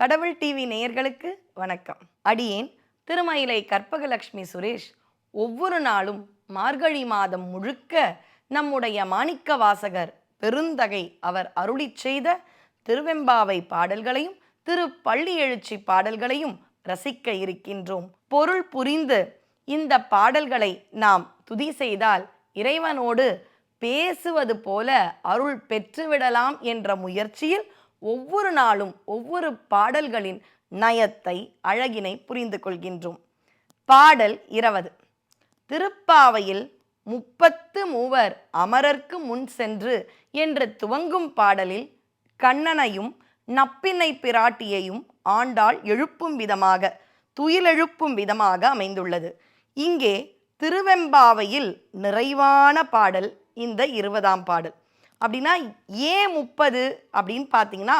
கடவுள் டிவி நேயர்களுக்கு வணக்கம். அடியேன் திருமயிலை கற்பகலட்சுமி சுரேஷ். ஒவ்வொரு நாளும் மார்கழி மாதம் முழுக்க நம்முடைய மாணிக்க வாசகர் பெருந்தகை அவர் அருளிச் செய்த திருவெம்பாவை பாடல்களையும் திரு பள்ளி எழுச்சி பாடல்களையும் ரசிக்க இருக்கின்றோம். பொருள் புரிந்து இந்த பாடல்களை நாம் துதி செய்தால் இறைவனோடு பேசுவது போல அருள் பெற்றுவிடலாம் என்ற முயற்சியில் ஒவ்வொரு நாளும் ஒவ்வொரு பாடல்களின் நயத்தை அழகினை புரிந்து கொள்கின்றோம். பாடல் இருபது. திருப்பாவையில் முப்பத்து மூவர் அமரர்க்கு முன் சென்று என்று துவங்கும் பாடலில் கண்ணனையும் நப்பினை பிராட்டியையும் ஆண்டாள் எழுப்பும் விதமாக துயிலெழுப்பும் விதமாக அமைந்துள்ளது. இங்கே திருவெம்பாவையில் நிறைவான பாடல் இந்த இருபதாம் பாடல். அப்படின்னா ஏன் முப்பது அப்படின்னு பார்த்தீங்கன்னா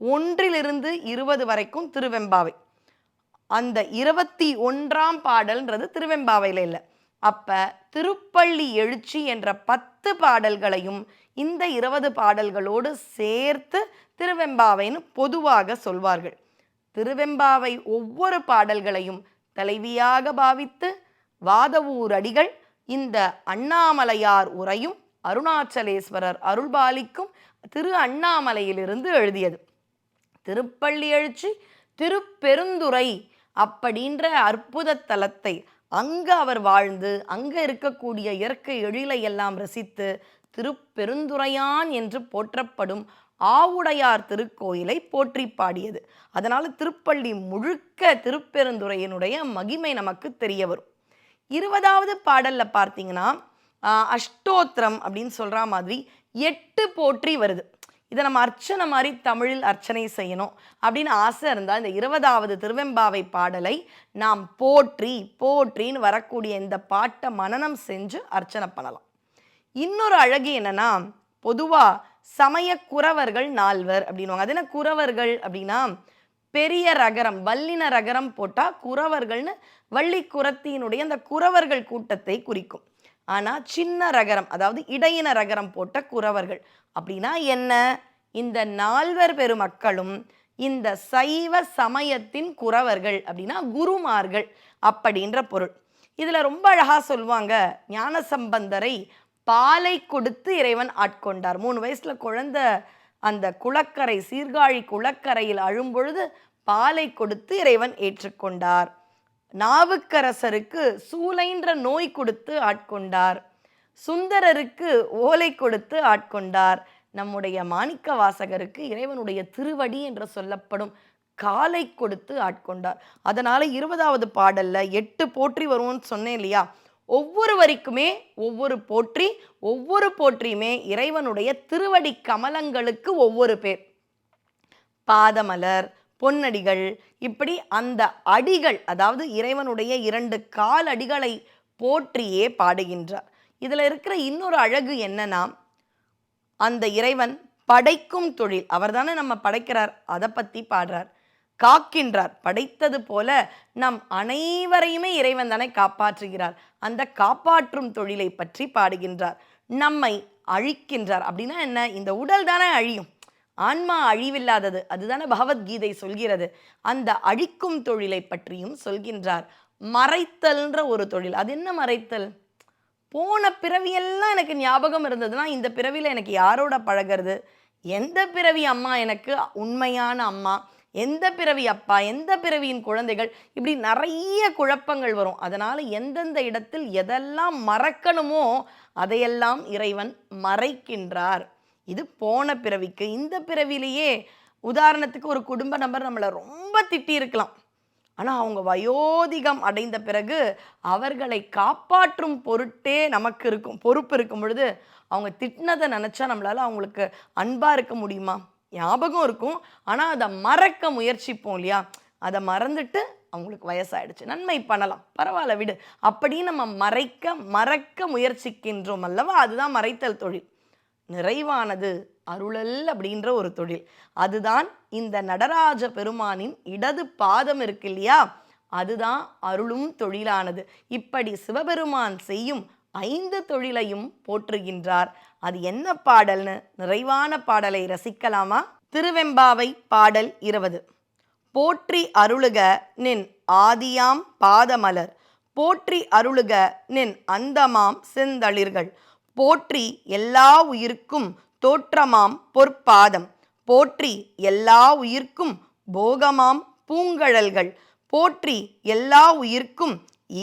ஒன்றிலிருந்து இருபது வரைக்கும் திருவெம்பாவை. அந்த இருபத்தி ஒன்றாம் பாடல்ன்றது திருவெம்பாவையில் இல்லை. அப்போ திருப்பள்ளி எழுச்சி என்ற பத்து பாடல்களையும் இந்த இருபது பாடல்களோடு சேர்த்து திருவெம்பாவைன்னு பொதுவாக சொல்வார்கள். திருவெம்பாவை ஒவ்வொரு பாடல்களையும் தலைவியாக பாவித்து வாதவூர் அடிகள் இந்த அண்ணாமலையார் உரையும் அருணாச்சலேஸ்வரர் அருள்பாலிக்கும் திரு அண்ணாமலையிலிருந்து எழுதியது. திருப்பள்ளி எழுச்சி திருப்பெருந்துறை அப்படின்ற அற்புத தலத்தை அங்கு அவர் வாழ்ந்து அங்கே இருக்கக்கூடிய இயற்கை எழிலை எல்லாம் ரசித்து திருப்பெருந்துறையான் என்று போற்றப்படும் ஆவுடையார் திருக்கோயிலை போற்றி பாடியது. அதனால் திருப்பள்ளி முழுக்க திருப்பெருந்துறையினுடைய மகிமை நமக்கு தெரிய வரும். இருபதாவது பாடலில் பார்த்தீங்கன்னா அஷ்டோத்திரம் அப்படின்னு சொல்கிற மாதிரி எட்டு போற்றி வருது. இதை நம்ம அர்ச்சனை மாதிரி தமிழில் அர்ச்சனை செய்யணும் அப்படின்னு ஆசை இருந்தால் இந்த இருபதாவது திருவெம்பாவை பாடலை நாம் போற்றி போற்றின்னு வரக்கூடிய இந்த பாட்டை மனனம் செஞ்சு அர்ச்சனை பண்ணலாம். இன்னொரு அழகு என்னென்னா பொதுவாக சமய குறவர்கள் நால்வர் அப்படின்னுவாங்க. அது என்ன குறவர்கள் அப்படின்னா பெரிய ரகரம் வல்லின ரகரம் போட்டால் குறவர்கள்னு வள்ளி குரத்தியினுடைய அந்த குறவர்கள் கூட்டத்தை குறிக்கும். ஆனால் சின்ன ரகரம் அதாவது இடையின ரகரம் போட்ட குறவர்கள். அப்படின்னா என்ன? இந்த நால்வர் பெருமக்களும் இந்த சைவ சமயத்தின் குறவர்கள் அப்படின்னா குருமார்கள் அப்படின்ற பொருள். இதில் ரொம்ப அழகாக சொல்லுவாங்க ஞான சம்பந்தரை பாலை கொடுத்து இறைவன் ஆட்கொண்டார். மூணு வயசில் குழந்த அந்த குளக்கரை சீர்காழி குளக்கரையில் அழும்பொழுது பாலை கொடுத்து இறைவன் ஏற்றுக்கொண்டார். நாவுக்கரசருக்கு சூளைன்ற நோய் கொடுத்து ஆட்கொண்டார். சுந்தரருக்கு ஓலை கொடுத்து ஆட்கொண்டார். நம்முடைய மாணிக்க வாசகருக்கு இறைவனுடைய திருவடி என்று சொல்லப்படும் காலை கொடுத்து ஆட்கொண்டார். அதனால இருபதாவது பாடல்ல எட்டு போற்றி வருவோம்னு சொன்னேன் இல்லையா? ஒவ்வொரு வரிக்குமே ஒவ்வொரு போற்றி ஒவ்வொரு போற்றியுமே இறைவனுடைய திருவடி கமலங்களுக்கு ஒவ்வொரு பேர். பாதமலர் பொன்னடிகள். இப்படி அந்த அடிகள் அதாவது இறைவனுடைய இரண்டு கால் அடிகளை போற்றியே பாடுகின்றார். இதில் இருக்கிற இன்னொரு அழகு என்னன்னா அந்த இறைவன் படைக்கும் தொழில் அவர்தானே நம்ம படைக்கிறார் அதை பற்றி பாடுறார். காக்கின்றார் படைத்தது போல நம் அனைவரையுமே இறைவன் தானே காப்பாற்றுகிறார். அந்த காப்பாற்றும் தொழிலை பற்றி பாடுகின்றார். நம்மை அழிக்கின்றார். அப்படின்னா என்ன? இந்த உடல் தானே அழியும். ஆன்மா அழிவில்லாதது. அதுதானே பகவத்கீதை சொல்கிறது. அந்த அழிக்கும் தொழிலை பற்றியும் சொல்கின்றார். மறைத்தல்ன்ற ஒரு தொழில். அது என்ன மறைத்தல்? போன பிறவியெல்லாம் எனக்கு ஞாபகம் இருந்ததுன்னா இந்த பிறவியில் எனக்கு யாரோட பழகிறது? எந்த பிறவி அம்மா எனக்கு? உண்மையான அம்மா. எந்த பிறவி அப்பா? எந்த பிறவியின் குழந்தைகள்? இப்படி நிறைய குழப்பங்கள் வரும். அதனால் எந்தெந்த இடத்தில் எதெல்லாம் மறக்கணுமோ அதையெல்லாம் இறைவன் மறைக்கின்றார். இது போன பிறவிக்கு இந்த பிறவிலேயே உதாரணத்துக்கு ஒரு குடும்ப நபர் நம்மளை ரொம்ப திட்டி இருக்கலாம். ஆனால் அவங்க வயோதிகம் அடைந்த பிறகு அவர்களை காப்பாற்றும் பொருட்டே நமக்கு இருக்கும் பொறுப்பு இருக்கும் பொழுது அவங்க திட்டினதை நினச்சா நம்மளால் அவங்களுக்கு அன்பாக இருக்க முடியுமா? ஞாபகம் இருக்கும். ஆனால் அதை மறக்க முயற்சிப்போம் இல்லையா? அதை மறந்துட்டு அவங்களுக்கு வயசாயிடுச்சு. நன்மை பண்ணலாம். பரவாயில்ல விடு. அப்படின்னு நம்ம மறைக்க மறக்க முயற்சிக்கின்றோம் அல்லவா? அதுதான் மறைத்தல் தொழில். நிறைவானது அருளல் அப்படின்ற ஒரு தொழில். அதுதான் இந்த நடராஜ பெருமானின் இடது பாதம் இருக்கு இல்லையா? அதுதான் அருளும் தொழிலானது. இப்படி சிவபெருமான் செய்யும் ஐந்து தொழிலையும் போற்றுகின்றார். அது என்ன பாடல்னு நிறைவான பாடலை ரசிக்கலாமா? திருவெம்பாவை பாடல் இருபது. போற்றி அருளுக நின் ஆதியாம் பாதமலர். போற்றி அருளுக நின் அந்தமாம் செந்தளிர்கள். போற்றி எல்லா உயிர்க்கும் தோற்றமாம் பொற்பாதம். போற்றி எல்லா உயிர்க்கும் போகமாம் பூங்கழல்கள். போற்றி எல்லா உயிர்க்கும்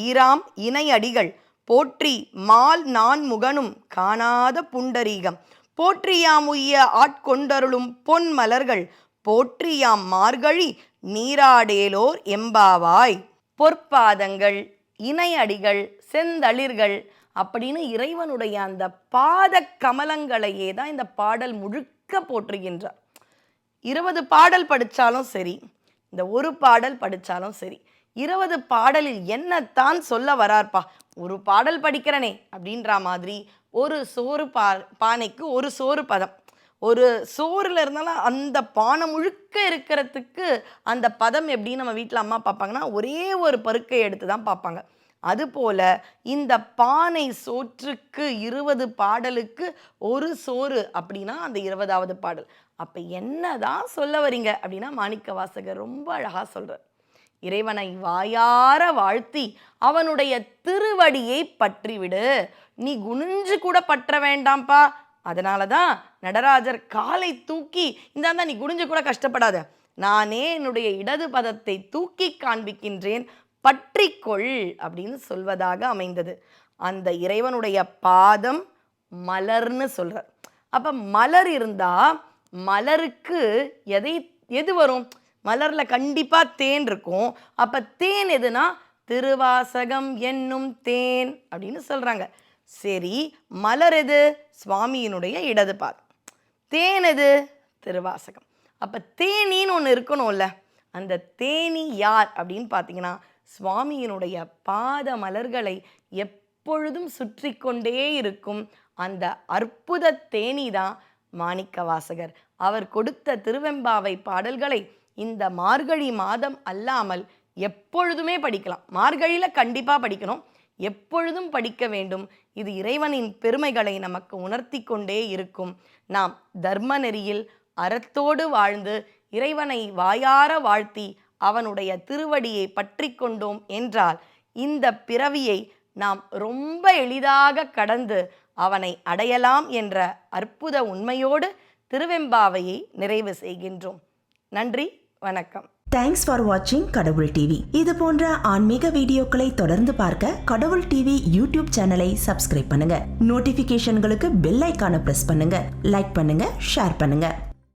ஈராம் இணையடிகள். போற்றி மால் நான் முகனும் காணாத புண்டரீகம். போற்றியாம் உய்ய ஆட்கொண்டருளும் பொன் மலர்கள் போற்றியாம் மார்கழி நீராடேலோர் எம்பாவாய். பொற்பாதங்கள் இணையடிகள் செந்தளிர்கள். அப்படின்னு இறைவனுடைய அந்த பாத கமலங்களையே தான் இந்த பாடல் முழுக்க போற்றுகின்றார். இருபது பாடல் படித்தாலும் சரி இந்த ஒரு பாடல் படித்தாலும் சரி இருபது பாடலில் என்னத்தான் சொல்ல வரார்ப்பா? ஒரு பாடல் படிக்கிறனே அப்படின்ற மாதிரி ஒரு சோறு பா பானைக்கு ஒரு சோறு பதம். ஒரு சோறுல இருந்தாலும் அந்த பானை முழுக்க இருக்கிறதுக்கு அந்த பதம் எப்படி நம்ம வீட்டில் அம்மா பார்ப்பாங்கன்னா ஒரே ஒரு பருக்கை எடுத்து தான் பார்ப்பாங்க. அதுபோல இந்த பானை சோற்றுக்கு இருபது பாடலுக்கு ஒரு சோறு அப்படின்னா அந்த இருபதாவது பாடல். அப்போ என்னதான் சொல்ல வரீங்க அப்படின்னா மாணிக்க வாசகர் ரொம்ப அழகாக சொல்கிறார் இறைவனை வாயார வாழ்த்தி அவனுடைய திருவடியை பற்றிவிடு. நீ குனிஞ்சு கூட பற்ற வேண்டாம்ப்பா. அதனால தான் நடராஜர் காலை தூக்கி இந்தாந்தா நீ குனிஞ்சு கூட கஷ்டப்படாத. நானே என்னுடைய இடது பதத்தை தூக்கி காண்பிக்கின்றேன். பற்றிக்கொள் அப்படின்னு சொல்வதாக அமைந்தது. அந்த இறைவனுடைய பாதம் மலர்னு சொல்கிறார் அப்போ மலர் இருந்தால் மலருக்கு எதை எது வரும்? மலரில் கண்டிப்பாக தேன் இருக்கும். அப்போ தேன் எதுனா? திருவாசகம் என்னும் தேன் அப்படின்னு சொல்கிறாங்க சரி மலர் எது? சுவாமியினுடைய இடது பாதம். தேன் எது? திருவாசகம். அப்போ தேனின்னு ஒன்று இருக்கணும்ல. அந்த தேனி யார் அப்படின்னு பார்த்தீங்கன்னா சுவாமியினுடைய பாத மலர்களை எப்பொழுதும் சுற்றி கொண்டே இருக்கும் அந்த அற்புத தேனி தான் மாணிக்க வாசகர் அவர் கொடுத்த திருவெம்பாவை பாடல்களை இந்த மார்கழி மாதம் அல்லாமல் எப்பொழுதுமே படிக்கலாம். மார்கழியில் கண்டிப்பாக படிக்கணும். எப்பொழுதும் படிக்க வேண்டும். இது இறைவனின் பெருமைகளை நமக்கு உணர்த்தி கொண்டே இருக்கும். நாம் தர்ம நெறியில் அறத்தோடு வாழ்ந்து இறைவனை வாயார வாழ்த்தி அவனுடைய திருவடியை பற்றி கொண்டோம் என்றால் இந்த பிறவியை நாம் ரொம்ப எளிதாக கடந்து அவனை அடையலாம் என்ற அற்புத உண்மையோடு திருவெம்பாவையை நிறைவு செய்கின்றோம். நன்றி வணக்கம். தேங்க்ஸ் ஃபார் வாட்சிங் கடவுள் டிவி இது போன்ற ஆன்மீக வீடியோக்களை தொடர்ந்து பார்க்க கடவுள் டிவி யூடியூப் சேனலை சப்ஸ்கிரைப் பண்ணுங்க. நோட்டிபிகேஷன்களுக்கு பெல் ஐக்கான பிரஸ் பண்ணுங்க. லைக் பண்ணுங்க ஷேர் பண்ணுங்க.